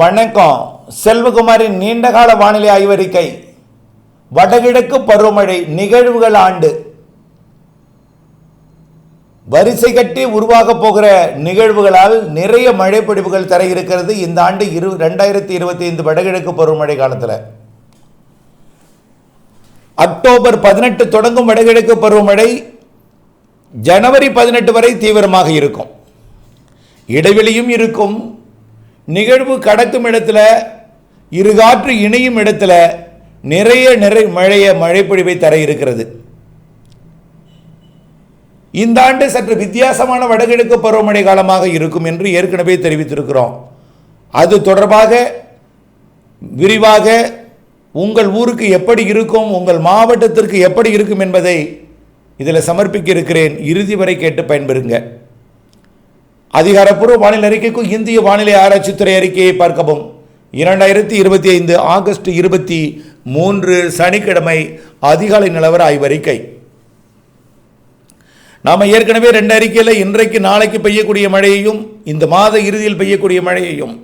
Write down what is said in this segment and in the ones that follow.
வணக்கம். செல்வகுமாரின் நீண்டகால வானிலை ஆய்வறிக்கை. வடகிழக்கு பருவமழை நிகழ்வுகள் ஆண்டு. வரிசை கட்டி உருவாக போகிற நிகழ்வுகளால் நிறைய மழை தர இருக்கிறது இந்த ஆண்டு இரு ரெண்டாயிரத்தி இருபத்தி ஐந்து வடகிழக்கு பருவமழை காலத்தில். அக்டோபர் பதினெட்டு தொடங்கும் வடகிழக்கு பருவமழை ஜனவரி பதினெட்டு வரை தீவிரமாக இருக்கும். இடைவெளியும் இருக்கும். நிகழ்வு கடக்கும் இடத்துல இருகாற்று இணையும் இடத்துல நிறைய நிறை மழைய மழைப்பொழிவை தர இருக்கிறது. இந்த ஆண்டு சற்று வித்தியாசமான வடகிழக்கு பருவமழை காலமாக இருக்கும் என்று ஏற்கனவே தெரிவித்திருக்கிறோம். அது தொடர்பாக விரிவாக உங்கள் ஊருக்கு எப்படி இருக்கும் உங்கள் மாவட்டத்திற்கு எப்படி இருக்கும் என்பதை இதில் சமர்ப்பிக்க இருக்கிறேன். இறுதி வரை கேட்டு பயன்பெறுங்க. அதிகாரப்பூர்வ வானிலை அறிக்கைக்கும் இந்திய வானிலை ஆராய்ச்சித்துறை அறிக்கையை பார்க்கவும். இரண்டாயிரத்தி இருபத்தி ஐந்து ஆகஸ்ட் இருபத்தி மூன்று சனிக்கிழமை அதிகாலை நிலவர ஆய்வறிக்கை. நாம் ஏற்கனவே ரெண்டு அறிக்கையில் இன்றைக்கு நாளைக்கு பெய்யக்கூடிய மழையையும் இந்த மாத இறுதியில் பெய்யக்கூடிய மழையையும்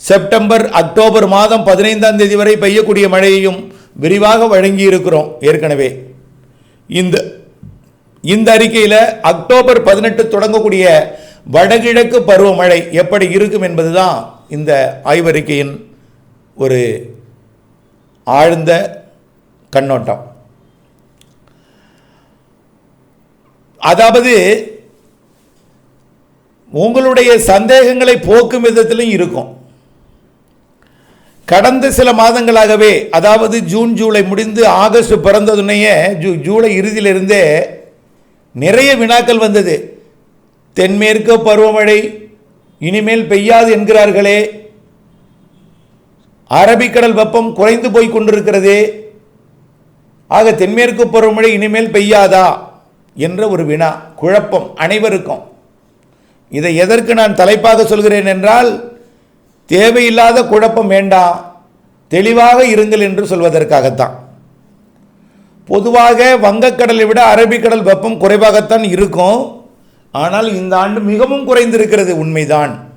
செப்டம்பர் அக்டோபர் மாதம் பதினைந்தாம் தேதி வரை பெய்யக்கூடிய மழையையும் விரிவாக வழங்கி இருக்கிறோம் ஏற்கனவே. இந்த இந்த அறிக்கையில் அக்டோபர் பதினெட்டு தொடங்கக்கூடிய வடகிழக்கு பருவமழை எப்படி இருக்கும் என்பதுதான் இந்த ஆய்வறிக்கையின் ஒரு ஆழ்ந்த கண்ணோட்டம். அதாவது உங்களுடைய சந்தேகங்களை போக்கும் விதத்திலும் இருக்கும். கடந்த சில மாதங்களாகவே அதாவது ஜூன் ஜூலை முடிந்து ஆகஸ்ட் பிறந்ததுனையே ஜூ ஜூலை இறுதியிலிருந்தே நிறைய வினாக்கள் வந்தது. தென்மேற்கு பருவமழை இனிமேல் பெய்யாது என்கிறார்களே. அரபிக்கடல் வெப்பம் குறைந்து போய் கொண்டிருக்கிறதே. ஆக தென்மேற்கு பருவமழை இனிமேல் பெய்யாதா என்ற ஒரு வினா குழப்பம் அனைவருக்கும். இதை எதற்கு நான் தலைப்பாக சொல்கிறேன் என்றால் தேவையில்லாத குழப்பம் வேண்டாம் தெளிவாக இருங்கள் என்று சொல்வதற்காகத்தான். பொதுவாக வங்கக்கடலை விட அரபிக்கடல் வெப்பம் குறைவாகத்தான் இருக்கும். ஆனால் இந்த ஆண்டு மிகவும் குறைந்திருக்கிறது உண்மைதான்.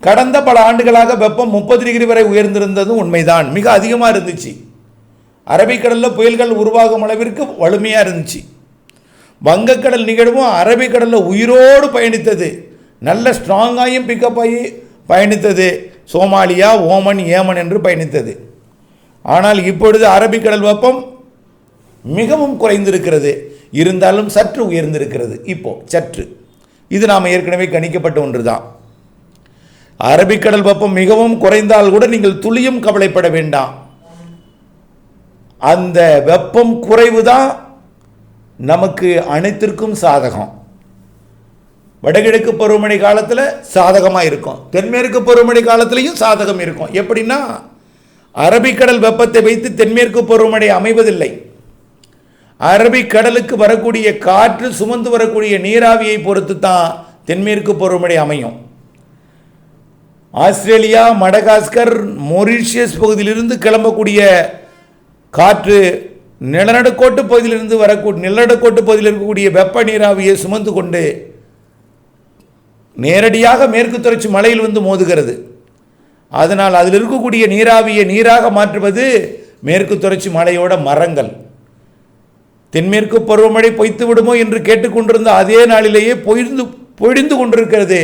கடந்த பல ஆண்டுகளாக வெப்பம் முப்பது டிகிரி வரை உயர்ந்திருந்ததும் உண்மைதான். மிக அதிகமாக இருந்துச்சு. அரபிக்கடலில் புயல்கள் உருவாகும் அளவிற்கு வலிமையாக இருந்துச்சு. வங்கக்கடல் நிகழ்வும் அரபிக்கடலில் உயிரோடு பயணித்தது. நல்ல ஸ்ட்ராங்காயும் பிக்கப் ஆகி பயணித்தது. சோமாலியா ஓமன் ஏமன் என்று பயணித்தது. ஆனால் இப்பொழுது அரபிக்கடல் வெப்பம் மிகவும் குறைந்திருக்கிறது. இருந்தாலும் சற்று உயர்ந்திருக்கிறது. இப்போ சற்று. இது நாம் ஏற்கனவே கணிக்கப்பட்ட ஒன்று தான் அரபிக்கடல் வெப்பம் மிகவும் குறைந்தால் கூட நீங்கள் துளியும் கவலைப்பட வேண்டாம். அந்த வெப்பம் குறைவு தான் நமக்கு அனைத்திற்கும் சாதகம். வடகிழக்கு பருவமழை காலத்தில் சாதகமாக இருக்கும். தென்மேற்கு பருவமழை காலத்திலையும் சாதகம் இருக்கும். எப்படின்னா அரபிக்கடல் வெப்பத்தை வைத்து தென்மேற்கு பருவமழை அமைவதில்லை. அரபிக்கடலுக்கு வரக்கூடிய காற்று சுமந்து வரக்கூடிய நீராவியை பொறுத்து தான் தென்மேற்கு பருவமழை அமையும். ஆஸ்திரேலியா மடகாஸ்கர் மொரிஷியஸ் பகுதியிலிருந்து கிளம்பக்கூடிய காற்று நிலநடுக்கோட்டு பகுதியிலிருந்து வரக்கூடிய நிலநடுக்கோட்டு பகுதியில் இருக்கக்கூடிய வெப்ப நீராவியை சுமந்து கொண்டு நேரடியாக மேற்கு தொடர்ச்சி மலையில் வந்து மோதுகிறது. அதனால் அதில் இருக்கக்கூடிய நீராவியை நீராக மாற்றுவது மேற்கு தொடர்ச்சி மலையோட மரங்கள். தென்மேற்கு பருவமழை பொய்த்து விடுமோ என்று கேட்டுக்கொண்டிருந்த அதே நாளிலேயே பொய்ந்து பொழிந்து கொண்டிருக்கிறது.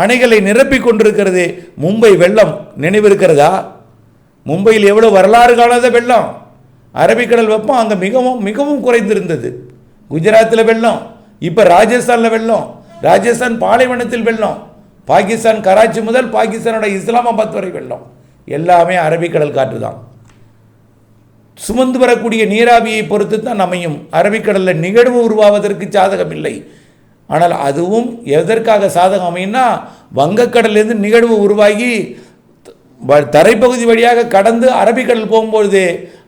அணைகளை நிரப்பி கொண்டிருக்கிறது. மும்பை வெள்ளம் நினைவிருக்கிறதா? மும்பையில் எவ்வளோ வரலாறு காணாத வெள்ளம்? அரபிக்கடல் வெப்பம் அங்கே மிகவும் மிகவும் குறைந்திருந்தது. குஜராத்தில் வெள்ளம் இப்போ ராஜஸ்தானில் வெள்ளம் ராஜஸ்தான் பாலைவனத்தில் வெள்ளம் பாகிஸ்தான் கராச்சி முதல் பாகிஸ்தானோட இஸ்லாமாபாத் வரை வெள்ளம். எல்லாமே அரபிக்கடல் காற்று தான் சுமந்து வரக்கூடிய நீராவியை பொறுத்து தான் அமையும். அரபிக்கடலில் நிகழ்வு உருவாவதற்கு சாதகம் இல்லை ஆனால் அதுவும் எதற்காக சாதகம் அமையும்னா வங்கக்கடலேருந்து நிகழ்வு உருவாகி வ- தரைப்பகுதி வழியாக கடந்து அரபிக்கடல் போகும்பொழுது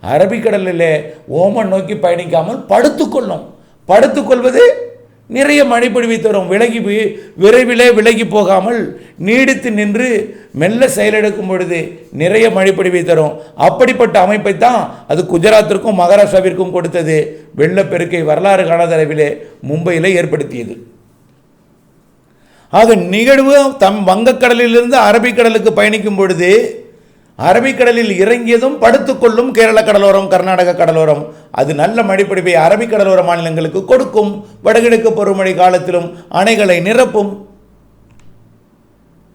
அரபிக்கடலில் ஓமன் நோக்கி பயணிக்காமல் படுத்துக்கொள்ளும். படுத்துக்கொள்வது நிறைய மழைப்பொழிவை தரும். விலகி போய் விரைவிலே விலகி போகாமல் நீடித்து நின்று மெல்ல செயலெடுக்கும் பொழுது நிறைய மழைப்பொழிவை தரும். அப்படிப்பட்ட அமைப்பை தான் அது குஜராத்திற்கும் மகாராஷ்டிராவிற்கும் கொடுத்தது. வெள்ளப்பெருக்கை வரலாறு காணாத அளவிலே மும்பையில் ஏற்படுத்தியது. ஆக நிகழ்வு தம் வங்கக்கடலிலிருந்து அரபிக்கடலுக்கு பயணிக்கும் பொழுது அரபிக்கடலில் இறங்கியதும் படுத்துக்கொள்ளும் கேரள கடலோரம் கர்நாடக கடலோரம். அது நல்ல மழைப்பிடிப்பை அரபிக்கடலோர மாநிலங்களுக்கு கொடுக்கும். வடகிழக்கு பருவமழை காலத்திலும் அணைகளை நிரப்பும்.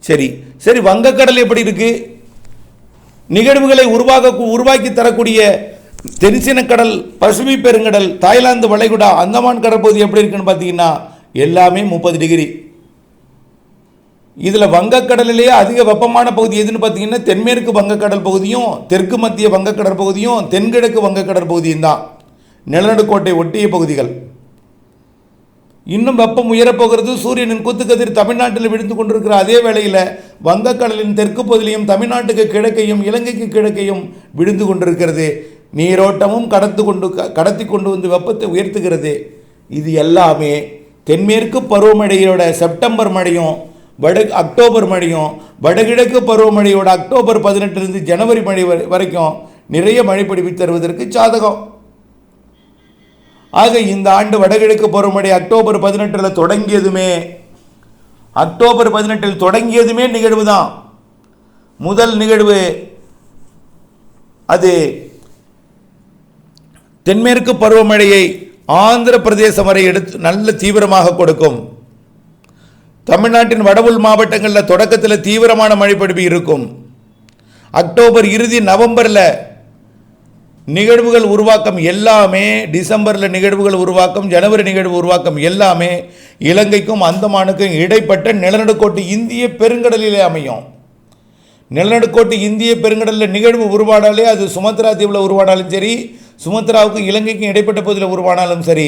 சரி சரி வங்கக்கடல் எப்படி இருக்கு? நிகழ்வுகளை உருவாக உருவாக்கி தரக்கூடிய தென்சின கடல் பசுமை பெருங்கடல் தாய்லாந்து வளைகுடா அந்தமான் கடற்பகுதி எப்படி இருக்குன்னு பார்த்தீங்கன்னா எல்லாமே முப்பது டிகிரி. இதில் வங்கக்கடலிலேயே அதிக வெப்பமான பகுதி எதுன்னு பார்த்தீங்கன்னா தென்மேற்கு வங்கக்கடல் பகுதியும் தெற்கு மத்திய வங்கக்கடல் பகுதியும் தென்கிழக்கு வங்கக்கடல் பகுதியும் தான். நிலநடுக்கோட்டை ஒட்டிய பகுதிகள். இன்னும் வெப்பம் உயரப்போகிறது சூரியனின் குத்துக்கதிர் தமிழ்நாட்டில் விழுந்து கொண்டிருக்கிற அதே வேளையில் வங்கக்கடலின் தெற்கு பகுதியிலையும் தமிழ்நாட்டுக்கு கிழக்கையும் இலங்கைக்கு கிழக்கையும் விழுந்து கொண்டிருக்கிறது. நீரோட்டமும் கடத்து கொண்டு க- கடத்தி கொண்டு வந்து வெப்பத்தை உயர்த்துகிறது. இது எல்லாமே தென்மேற்கு பருவமழையோட செப்டம்பர் மழையும் வட அக்டோபர் மழையும் வடகிழக்கு பருவமழையோட அக்டோபர் பதினெட்டுலேருந்து ஜனவரி மழை வரை- வரைக்கும் நிறைய மழை பிடிப்பு தருவதற்கு சாதகம். ஆக இந்த ஆண்டு வடகிழக்கு பருவமழை அக்டோபர் பதினெட்டில் தொடங்கியதுமே அக்டோபர் பதினெட்டில் தொடங்கியதுமே நிகழ்வு தான். முதல் நிகழ்வு அது தென்மேற்கு பருவமழையை ஆந்திர பிரதேசம் வரை எடுத்து நல்ல தீவிரமாக கொடுக்கும். தமிழ்நாட்டின் வடவுள் மாவட்டங்களில் தொடக்கத்தில் தீவிரமான மழைப்பிடிப்பு இருக்கும். அக்டோபர் இறுதி நவம்பரில் நிகழ்வுகள் உருவாக்கம் எல்லாமே டிசம்பரில் நிகழ்வுகள் உருவாக்கம் ஜனவரி நிகழ்வு உருவாக்கம் எல்லாமே இலங்கைக்கும் அந்தமானுக்கும் இடைப்பட்ட நிலநடுக்கோட்டு இந்திய பெருங்கடலிலே அமையும். நிலநடுக்கோட்டு இந்திய பெருங்கடலில் நிகழ்வு உருவானாலே அது சுமத்ரா தீவில் உருவானாலும் சரி சுமத்ராவுக்கும் இலங்கைக்கும் இடைப்பட்ட பகுதியில் உருவானாலும் சரி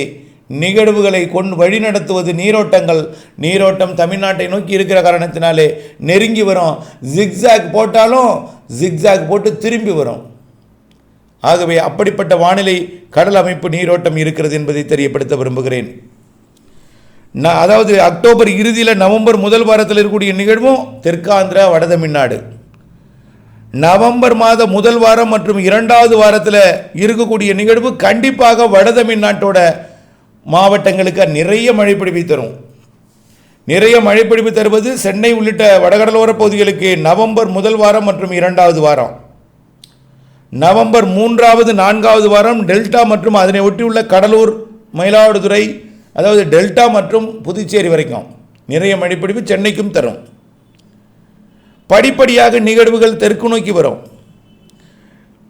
நிகழ்வுகளை கொண்டு வழிநடத்துவது நீரோட்டங்கள். நீரோட்டம் தமிழ்நாட்டை நோக்கி இருக்கிற காரணத்தினாலே நெருங்கி வரும். ஜிக்ஸாக் போட்டாலும் ஜிக்ஸாக் போட்டு திரும்பி வரும். ஆகவே அப்படிப்பட்ட வானிலை கடல் அமைப்பு நீரோட்டம் இருக்கிறது என்பதை தெரியப்படுத்த விரும்புகிறேன். நான் அதாவது அக்டோபர் இறுதியில் நவம்பர் முதல் வாரத்தில் இருக்கக்கூடிய நிகழ்வும் தெற்காந்திரா வட தமிழ்நாடு. நவம்பர் மாத முதல் வாரம் மற்றும் இரண்டாவது வாரத்தில் இருக்கக்கூடிய நிகழ்வு கண்டிப்பாக வட தமிழ்நாட்டோட மாவட்டங்களுக்கு நிறைய மழை பிடிப்பை தரும். நிறைய மழை பிடிப்பு தருவது சென்னை உள்ளிட்ட வடகடலோர பகுதிகளுக்கு நவம்பர் முதல் வாரம் மற்றும் இரண்டாவது வாரம். நவம்பர் மூன்றாவது நான்காவது வாரம் டெல்டா மற்றும் அதனை ஒட்டியுள்ள கடலூர் மயிலாடுதுறை அதாவது டெல்டா மற்றும் புதுச்சேரி வரைக்கும் நிறைய மழைப்பிடிப்பு சென்னைக்கும் தரும். படிப்படியாக நிகழ்வுகள் தெற்கு நோக்கி வரும்.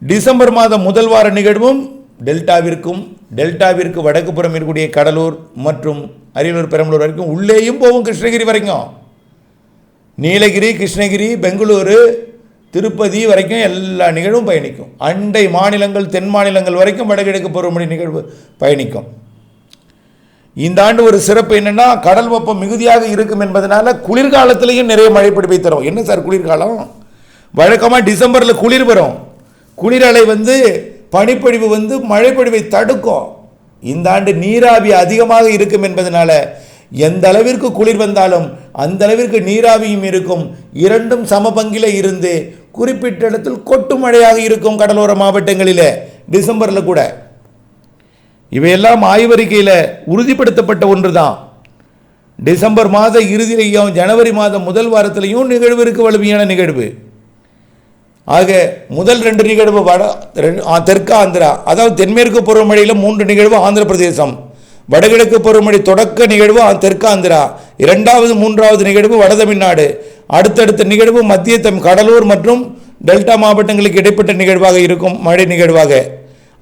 டிசம்பர் மாதம் முதல் வார நிகழ்வும் டெல்டாவிற்கும் டெல்டாவிற்கு வடக்கு புறம் இருக்கக்கூடிய கடலூர் மற்றும் அரியலூர் பெரம்பலூர் வரைக்கும் உள்ளேயும் போகும் கிருஷ்ணகிரி வரைக்கும். நீலகிரி கிருஷ்ணகிரி பெங்களூரு திருப்பதி வரைக்கும் எல்லா நிகழ்வும் பயணிக்கும். அண்டை மாநிலங்கள் தென் மாநிலங்கள் வரைக்கும் வடகிழக்கு பருவமழை நிகழ்வு பயணிக்கும். இந்த ஆண்டு ஒரு சிறப்பு என்னென்னா கடல் வெப்பம் மிகுதியாக இருக்கும் என்பதனால குளிர்காலத்திலையும் நிறைய மழை பிடிப்பை தரும். என்ன சார் குளிர்காலம்? வழக்கமாக டிசம்பரில் குளிர் வரும். குளிர் அலை வந்து பனிப்பொழிவு வந்து மழைப்பொழிவை தடுக்கும். இந்த ஆண்டு நீராவி அதிகமாக இருக்கும் என்பதனால எந்த அளவிற்கு குளிர் வந்தாலும் அந்த அளவிற்கு நீராவியும் இருக்கும். இரண்டும் சமபங்கில இருந்து குறிப்பிட்ட இடத்தில் கொட்டு மழையாக இருக்கும் கடலோர மாவட்டங்களில் டிசம்பரில் கூட. இவையெல்லாம் ஆய்வறிக்கையில் உறுதிப்படுத்தப்பட்ட ஒன்று தான் டிசம்பர் மாத இறுதியிலையும் ஜனவரி மாதம் முதல் வாரத்திலையும் நிகழ்வு இருக்கு வலிமையான நிகழ்வு. ஆக முதல் ரெண்டு நிகழ்வு வட தெற்கு ஆந்திரா. அதாவது தென்மேற்கு பருவமழையில் மூன்று நிகழ்வு ஆந்திர பிரதேசம் வடகிழக்கு பருவமழை தொடக்க நிகழ்வு தெற்கு ஆந்திரா. இரண்டாவது மூன்றாவது நிகழ்வு வட தமிழ்நாடு. அடுத்தடுத்த நிகழ்வு மத்திய தம் கடலூர் மற்றும் டெல்டா மாவட்டங்களுக்கு இடைப்பட்ட நிகழ்வாக இருக்கும் மழை நிகழ்வாக.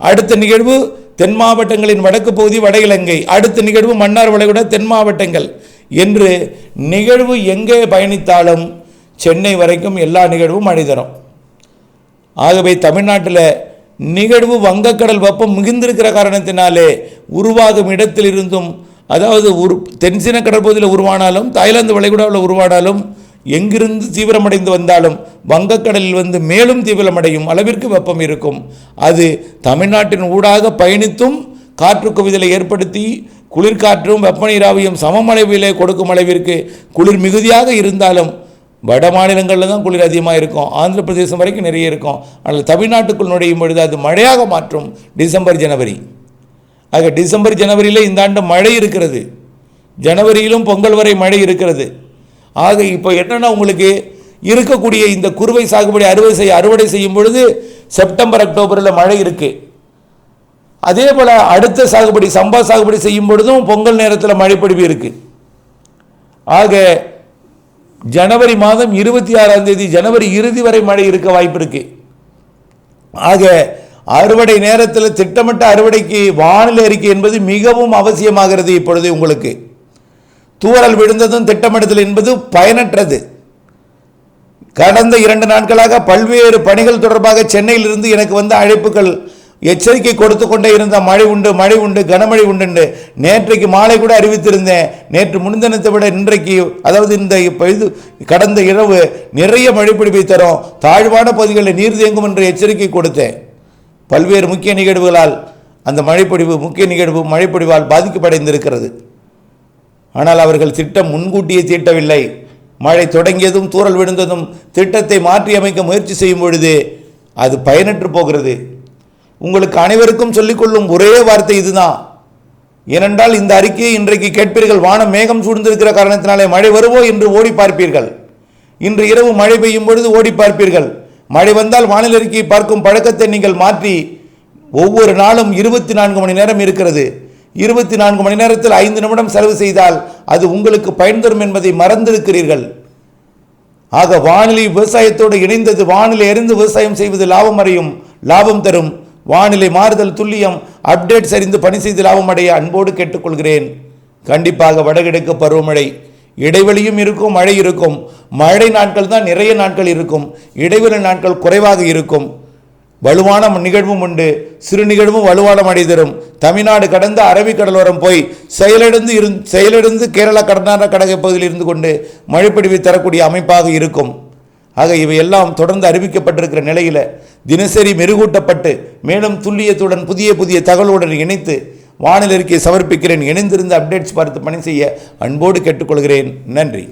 அடுத்த நிகழ்வு தென் மாவட்டங்களின் வடக்கு பகுதி வட இலங்கை. அடுத்த நிகழ்வு மன்னார் வளைகுடா தென் மாவட்டங்கள். என்று நிகழ்வு எங்கே பயணித்தாலும் சென்னை வரைக்கும் எல்லா நிகழ்வும் மழை தரும். ஆகவே தமிழ்நாட்டில் நிகழ்வு வங்கக்கடல் வெப்பம் மிகுந்திருக்கிற காரணத்தினாலே உருவாகும் இடத்திலிருந்தும் அதாவது உரு தென்சீன கடற்பகுதியில் உருவானாலும் தாய்லாந்து வளைகுடாவில் உருவானாலும் எங்கிருந்து தீவிரமடைந்து வந்தாலும் வங்கக்கடலில் வந்து மேலும் தீவிரமடையும் அளவிற்கு வெப்பம் இருக்கும். அது தமிழ்நாட்டின் ஊடாக பயணித்தும் காற்று குவிதலை ஏற்படுத்தி குளிர்காற்றும் வெப்பநீராவியும் சமமளவிலே கொடுக்கும் அளவிற்கு குளிர் மிகுதியாக இருந்தாலும் வட மாநிலங்களில் தான் குளிர் அதிகமாக இருக்கும். ஆந்திர பிரதேசம் வரைக்கும் நிறைய இருக்கும். ஆனால் தமிழ்நாட்டுக்குள் நுழையும் பொழுது அது மழையாக மாற்றும். டிசம்பர் ஜனவரி. ஆக டிசம்பர் ஜனவரியில் இந்த ஆண்டு மழை இருக்கிறது. ஜனவரியிலும் பொங்கல் வரை மழை இருக்கிறது. ஆக இப்போ என்னென்னா உங்களுக்கு இருக்கக்கூடிய இந்த குறுவை சாகுபடி அறுவடை செய்ய அறுவடை செய்யும் பொழுது செப்டம்பர் அக்டோபரில் மழை இருக்குது அதே போல் அடுத்த சாகுபடி சம்பா சாகுபடி செய்யும் பொழுதும் பொங்கல் நேரத்தில் மழைப்பொழிவு இருக்குது ஆக ஜனவரி மாதம் இருபத்தி ஆறாம் தேதி ஜனவரி இறுதி வரை மழை இருக்க வாய்ப்பு இருக்கு ஆக அறுவடை நேரத்தில் திட்டமிட்ட அறுவடைக்கு வானிலை அறிக்கை என்பது மிகவும் அவசியமாகிறது இப்பொழுது உங்களுக்கு. தூறல் விழுந்ததும் திட்டமிடுதல் என்பது பயனற்றது. கடந்த இரண்டு நாட்களாக பல்வேறு பணிகள் தொடர்பாக சென்னையிலிருந்து எனக்கு வந்த அழைப்புகள் எச்சரிக்கை கொடுத்து கொண்டே இருந்த மழை உண்டு மழை உண்டு கனமழை உண்டு நேற்றைக்கு மாலை கூட அறிவித்திருந்தேன். நேற்று முன்தினத்தை விட இன்றைக்கு அதாவது இந்த இப்ப இது கடந்த இரவு நிறைய மழை பிடிப்பை தரும். தாழ்வான பகுதிகளில் நீர் தேங்கும் என்று எச்சரிக்கை கொடுத்தேன். பல்வேறு முக்கிய நிகழ்வுகளால் அந்த மழைப்பொடிவு முக்கிய நிகழ்வு மழைப்பொடிவால் பாதிக்கப்படைந்திருக்கிறது. ஆனால் அவர்கள் திட்டம் முன்கூட்டியே தீட்டவில்லை. மழை தொடங்கியதும் தூறல் விழுந்ததும் திட்டத்தை மாற்றி அமைக்க முயற்சி செய்யும் பொழுது அது பயனற்று போகிறது. உங்களுக்கு அனைவருக்கும் சொல்லிக்கொள்ளும் ஒரே வார்த்தை இதுதான். ஏனென்றால் இந்த அறிக்கையை இன்றைக்கு கேட்பீர்கள் வானம் மேகம் சூழ்ந்திருக்கிற காரணத்தினாலே மழை வருவோ என்று ஓடி பார்ப்பீர்கள். இன்று இரவு மழை பெய்யும் பொழுது ஓடி பார்ப்பீர்கள். மழை வந்தால் வானிலை அறிக்கையை பார்க்கும் பழக்கத்தை நீங்கள் மாற்றி ஒவ்வொரு நாளும் இருபத்தி நான்கு மணி நேரம் இருக்கிறது. இருபத்தி நான்கு மணி நேரத்தில் ஐந்து நிமிடம் செலவு செய்தால் அது உங்களுக்கு பயன் தரும் என்பதை மறந்திருக்கிறீர்கள். ஆக வானிலை விவசாயத்தோடு இணைந்தது வானிலை அறிந்து விவசாயம் செய்வது லாபம் அறையும் லாபம் தரும். வானிலை மாறுதல் துல்லியம் அப்டேட் சரிந்து பணி செய்து லாபமடைய அடைய அன்போடு கேட்டுக்கொள்கிறேன். கண்டிப்பாக வடகிழக்கு பருவமழை. இடைவெளியும் இருக்கும் மழை இருக்கும். மழை நாட்கள் தான் நிறைய நாட்கள் இருக்கும். இடைவெளி நாட்கள் குறைவாக இருக்கும். வலுவான நிகழ்வும் உண்டு. சிறு நிகழ்வும் வலுவான மழை தரும். தமிழ்நாடு கடந்து அரபிக்கடலோரம் போய் செயலிழந்து இரு செயலிழந்து கேரளா கர்நாடக கடக பகுதியில் இருந்து கொண்டு மழைப்பிடிவை தரக்கூடிய அமைப்பாக இருக்கும். ஆக இவையெல்லாம் தொடர்ந்து அறிவிக்கப்பட்டிருக்கிற நிலையில் தினசரி மெருகூட்டப்பட்டு மேலும் துல்லியத்துடன் புதிய புதிய தகவலுடன் இணைத்து வானிலை அறிக்கையை சமர்ப்பிக்கிறேன். இணைந்திருந்து அப்டேட்ஸ் பார்த்து பணி செய்ய அன்போடு கேட்டுக்கொள்கிறேன். நன்றி.